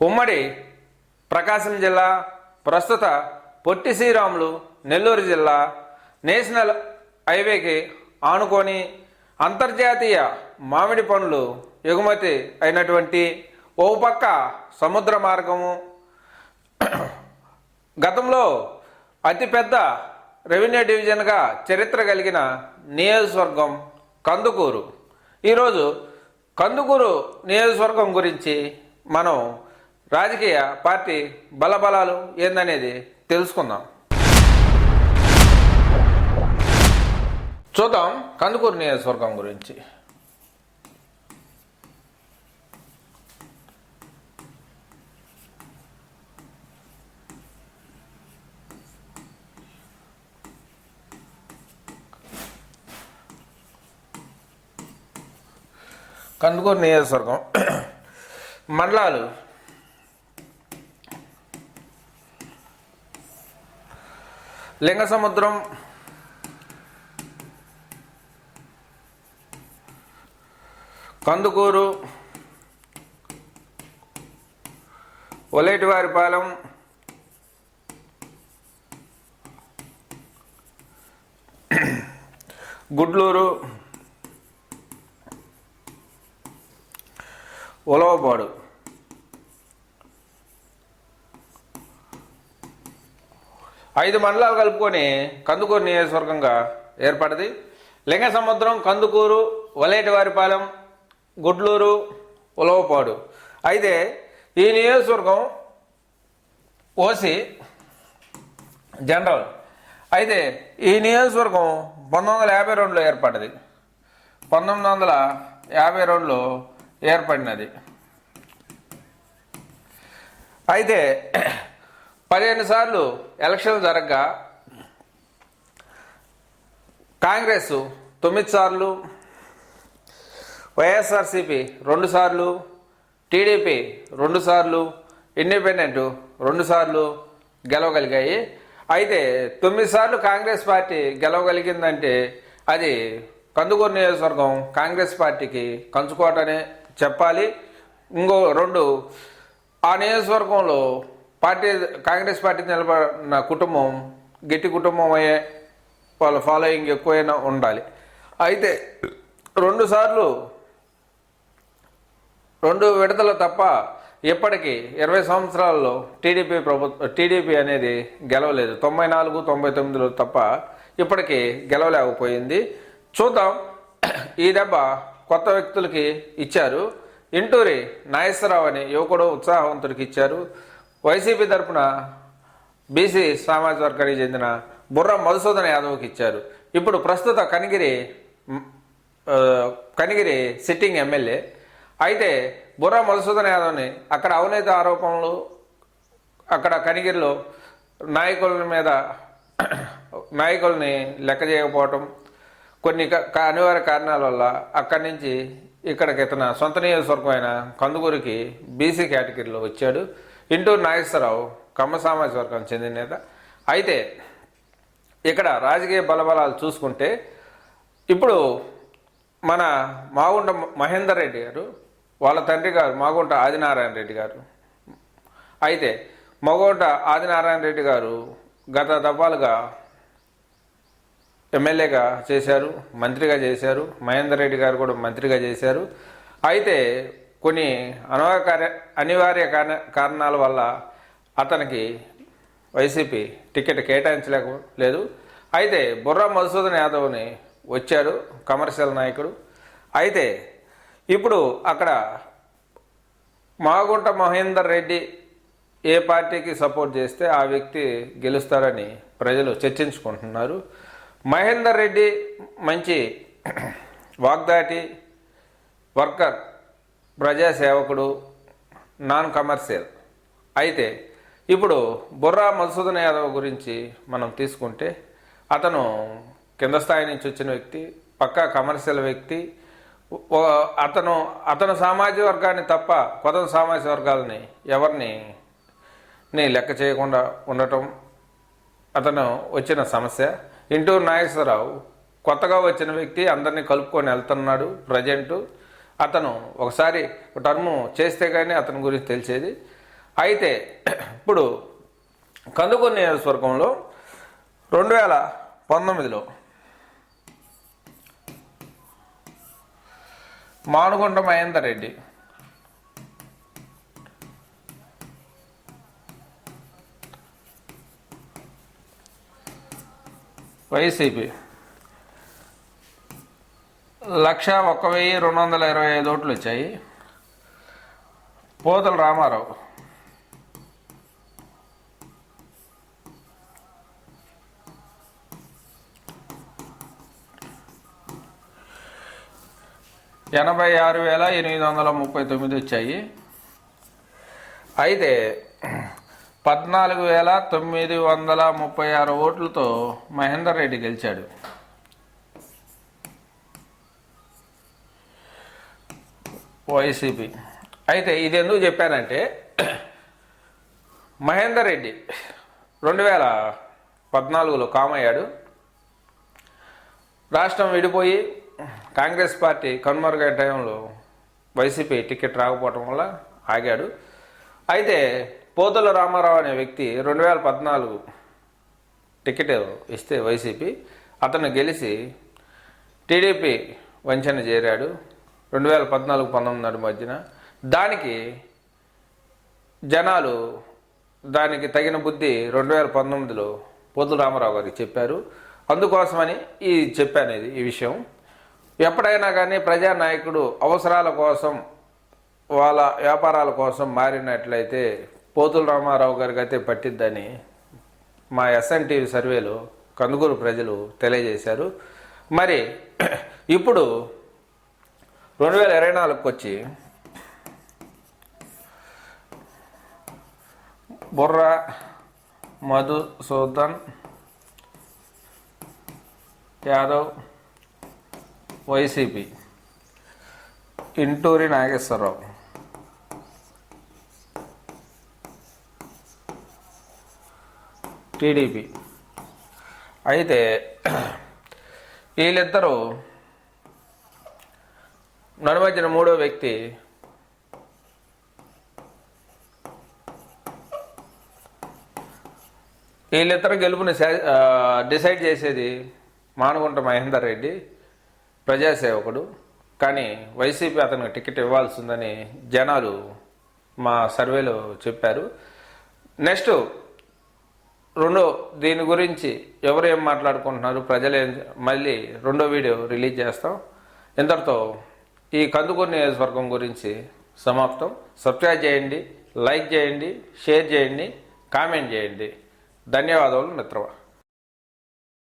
ఉమ్మడి ప్రకాశం జిల్లా ప్రస్తుత పొట్టి శ్రీరాములు నెల్లూరు జిల్లా నేషనల్ హైవేకి ఆనుకొని అంతర్జాతీయ మామిడి పండ్లు ఎగుమతి అయినటువంటి ఓ పక్క సముద్ర మార్గము. గతంలో అతిపెద్ద రెవెన్యూ డివిజన్గా చరిత్ర కలిగిన నియోజకవర్గం కందుకూరు. ఈరోజు కందుకూరు నియోజకవర్గం గురించి మనం రాజకీయ పార్టీ బలబలాలు ఏందనేది తెలుసుకుందాం. చూద్దాం కందుకూరు నియోజకవర్గం గురించి. కందుకూరు నియోజకవర్గం మండలాలు లింగ సముద్రం కందుకూరు. ఒలేటివారిపాలెం. గుడ్లూరు. ఉలవపాడు. ఐదు మండలాలు కలుపుకొని కందుకూరు నియోజకవర్గంగా ఏర్పడింది. లింగ సముద్రం కందుకూరు వలేటివారిపాలెం గుడ్లూరు ఉలవపాడు. అయితే ఈ నియోజకవర్గం ఓసి జనరల్. అయితే ఈ నియోజకవర్గం పంతొమ్మిది వందల యాభై రెండులో ఏర్పడింది పంతొమ్మిది వందల యాభై రెండులో ఏర్పడినది. అయితే పదిహేను సార్లు ఎలక్షన్లు జరగగా కాంగ్రెస్ తొమ్మిది సార్లు వైఎస్ఆర్సిపి రెండు సార్లు టీడీపీ రెండు సార్లు ఇండిపెండెంట్ రెండు సార్లు గెలవగలిగాయి. అయితే తొమ్మిది సార్లు కాంగ్రెస్ పార్టీ గెలవగలిగిందంటే అది కందుకూరు నియోజకవర్గం కాంగ్రెస్ పార్టీకి కంచుకోవటనే చెప్పాలి. ఇంకో రెండు ఆ నియోజకవర్గంలో పార్టీ కాంగ్రెస్ పార్టీ నిలబడిన కుటుంబం గట్టి కుటుంబం అయ్యే వాళ్ళ ఫాలోయింగ్ ఎక్కువైనా ఉండాలి. అయితే రెండు సార్లు రెండు విడతలు తప్ప ఇప్పటికీ ఇరవై సంవత్సరాల్లో టీడీపీ ప్రభుత్వ టీడీపీ అనేది గెలవలేదు. తొంభై నాలుగు తొంభై తొమ్మిదిలో తప్ప ఇప్పటికీ గెలవలేకపోయింది. చూద్దాం. ఈ దెబ్బ కొత్త వ్యక్తులకి ఇచ్చారు. ఇంటూరి నాగేశ్వరరావు అనే యువకుడు ఉత్సాహవంతుడికి ఇచ్చారు. వైసీపీ తరపున బీసీ సామాజిక వర్గానికి చెందిన బుర్ర మధుసూదన్ యాదవ్కి ఇచ్చారు. ఇప్పుడు ప్రస్తుత కనిగిరి కనిగిరి సిట్టింగ్ ఎమ్మెల్యే. అయితే బుర్ర మధుసూదన్ యాదవ్ని అక్కడ అవినీతి ఆరోపణలు అక్కడ కనిగిరిలో నాయకుల మీద నాయకుల్ని లెక్క చేయకపోవటం కొన్ని క- అనివార్య కారణాల వల్ల అక్కడి నుంచి ఇక్కడికి ఇతన సొంత నియోజకవర్గమైన కందుకూరికి బీసీ కేటగిరీలో వచ్చాడు. ఇంటూరు నాగేశ్వరరావు కమ్మ సామాజిక వర్గం చెందిన నేత. అయితే ఇక్కడ రాజకీయ బలబలాలు చూసుకుంటే ఇప్పుడు మన మాగుంట మహేందర్ రెడ్డి గారు వాళ్ళ తండ్రి గారు మాగుంట ఆదినారాయణ రెడ్డి గారు. అయితే మగోట ఆదినారాయణ రెడ్డి గారు గత దఫాలుగా ఎమ్మెల్యేగా చేశారు మంత్రిగా చేశారు మహేందర్ రెడ్డి గారు కూడా మంత్రిగా చేశారు. అయితే కొన్ని అనవకార్య అనివార్య కారణ- కారణాల వల్ల అతనికి వైసీపీ టికెట్ కేటాయించలేక లేదు అయితే బుర్రా మధుసూదన్ యాదవ్ని వచ్చారు కమర్షియల్ నాయకుడు. అయితే ఇప్పుడు అక్కడ మాగుంట మహేందర్ రెడ్డి ఏ పార్టీకి సపోర్ట్ చేస్తే ఆ వ్యక్తి గెలుస్తారని ప్రజలు చర్చించుకుంటున్నారు. మహేందర్ రెడ్డి మంచి వాగ్దాటి వర్కర్ ప్రజాసేవకుడు నాన్ కమర్షియల్ అయితే ఇప్పుడు బుర్రా మధుసూదన్ యాదవ్ గురించి మనం తీసుకుంటే అతను కింద స్థాయి నుంచి వచ్చిన వ్యక్తి పక్కా కమర్షియల్ వ్యక్తి అతను అతను సామాజిక వర్గాన్ని తప్ప కొత్త సామాజిక వర్గాలని ఎవరిని లెక్క చేయకుండా ఉండటం అతను వచ్చిన సమస్య. ఇంటూరు నాగేశ్వరరావు కొత్తగా వచ్చిన వ్యక్తి అందరినీ కలుపుకొని వెళ్తున్నాడు ప్రజెంటు అతను ఒకసారి టర్ము చేస్తే కానీ అతని గురించి తెలిసేది. అయితే ఇప్పుడు కందుకూరు నియోజకవర్గంలో రెండు వేల పంతొమ్మిదిలో మానుగుంట మహేందర్ రెడ్డి వైసీపీ లక్ష ఒక్క వెయ్యి రెండు వందల ఇరవై ఐదు ఓట్లు వచ్చాయి. పోతల రామారావు. ఎనభై ఆరు వేల ఎనిమిది వందల ముప్పై తొమ్మిది వచ్చాయి. అయితే పద్నాలుగు వేల తొమ్మిది వందల ముప్పై ఆరు ఓట్లతో మహేందర్ రెడ్డి గెలిచాడు. వైసీపీ అయితే ఇది ఎందుకు చెప్పానంటే మహేందర్ రెడ్డి రెండు వేల పద్నాలుగులో కామయ్యాడు. రాష్ట్రం విడిపోయి కాంగ్రెస్ పార్టీ కనుమరుగైన టైంలో వైసీపీ టికెట్ రాకపోవటం వల్ల ఆగాడు. అయితే పోతుల రామారావు అనే వ్యక్తి రెండు వేల పద్నాలుగు టికెట్ ఇస్తే వైసీపీ అతను గెలిచి టీడీపీ వంచన చేరాడు. రెండు వేల పద్నాలుగు పంతొమ్మిది నాటి మధ్యన దానికి జనాలు దానికి తగిన బుద్ధి రెండు వేల పంతొమ్మిదిలో పొద్దు రామారావు గారికి చెప్పారు. అందుకోసమని ఈ చెప్పాను ఇది ఈ విషయం. ఎప్పుడైనా కానీ ప్రజానాయకుడు అవసరాల కోసం వాళ్ళ వ్యాపారాల కోసం మారినట్లయితే పోతుల రామారావు గారికి అయితే పట్టిద్దని మా ఎస్ఎన్టీవీ సర్వేలో కందుకూరు ప్రజలు తెలియజేశారు. మరి ఇప్పుడు రెండు వేల ఇరవై నాలుగుకి వచ్చి బుర్ర మధుసూదన్ యాదవ్ వైసీపీ ఇంటూరి నాగేశ్వరరావు. టీడీపీ. అయితే వీళ్ళిద్దరూ నడుమధ్యన మూడో వ్యక్తి. వీళ్ళిద్దరు గెలుపుని డిసైడ్ చేసేది మానుగుంట మహేందర్ రెడ్డి ప్రజాసేవకుడు. కానీ వైసీపీ అతనికి టికెట్ ఇవ్వాల్సిందని జనాలు మా సర్వేలో చెప్పారు. నెక్స్ట్ రెండో దీని గురించి ఎవరు ఏం మాట్లాడుకుంటున్నారు ప్రజలు మళ్ళీ రెండో వీడియో రిలీజ్ చేస్తాం. ఇంతటితో ఈ కందుకూరు నియోజకవర్గం గురించి సమాప్తం. సబ్స్క్రైబ్ చేయండి లైక్ చేయండి షేర్ చేయండి కామెంట్ చేయండి. ధన్యవాదాలు మిత్రమా